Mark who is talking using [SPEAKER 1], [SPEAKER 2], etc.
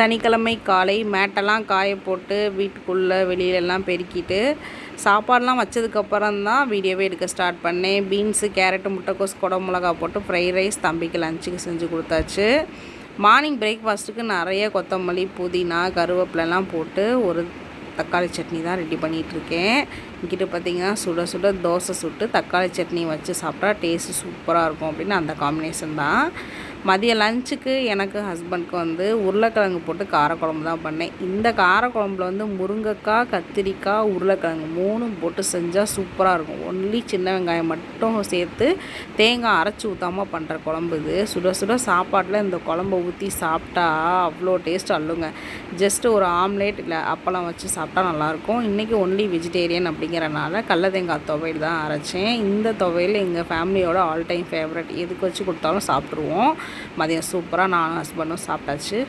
[SPEAKER 1] சனிக்கிழமை காலை மேட்டெல்லாம் காய போட்டு வீட்டுக்குள்ளே வெளியிலெல்லாம் பெருக்கிட்டு சாப்பாடெலாம் வச்சதுக்கப்புறம் தான் வீடியோவே எடுக்க ஸ்டார்ட் பண்ணேன். பீன்ஸு கேரட்டு முட்டைக்கோஸ் குடை மிளகா போட்டு ஃப்ரைட் ரைஸ் தம்பிக்கு லஞ்சுக்கு செஞ்சு கொடுத்தாச்சு. மார்னிங் பிரேக்ஃபாஸ்ட்டுக்கு நிறைய கொத்தமல்லி புதினா கருவேப்பிலெலாம் போட்டு ஒரு தக்காளி சட்னி தான் ரெடி பண்ணிகிட்ருக்கேன். இங்கிட்ட பார்த்திங்கன்னா சுட சுட தோசை சுட்டு தக்காளி சட்னி வச்சு சாப்பிட்டா டேஸ்ட்டு சூப்பராக இருக்கும் அப்படின்னு அந்த காம்பினேஷன் தான். மதிய லஞ்சுக்கு எனக்கு ஹஸ்பண்ட்க்கு வந்து உருளைக்கிழங்கு போட்டு காரக்குழம்பு தான் பண்ணேன். இந்த காரக்குழம்புல வந்து முருங்கைக்காய் கத்திரிக்காய் உருளைக்கிழங்கு மூணும் போட்டு செஞ்சால் சூப்பராக இருக்கும். ஒன்லி சின்ன வெங்காயம் மட்டும் சேர்த்து தேங்காய் அரைச்சி ஊற்றாமல் பண்ணுற குழம்பு இது. சுட சுட சாப்பாட்டில் இந்த குழம்பை ஊற்றி சாப்பிட்டா அவ்வளோ டேஸ்ட் அல்லுங்க ஜஸ்ட்டு ஒரு ஆம்லேட் இல்லை அப்பளம் வச்சு சாப்பிட்டா நல்லாயிருக்கும். இன்றைக்கி ஒன்லி வெஜிடேரியன் அப்படிங்கிறனால கடல தேங்காய் துவையல் தான் அரைச்சேன். இந்த துவையல் எங்கள் ஃபேமிலியோட ஆல் டைம் ஃபேவரட் எதுக்கு வச்சு கொடுத்தாலும் சாப்பிட்ருவோம் மதியம் சூப்பராக நானும் ஹஸ்பண்டும் சாப்பிட்டாச்சு.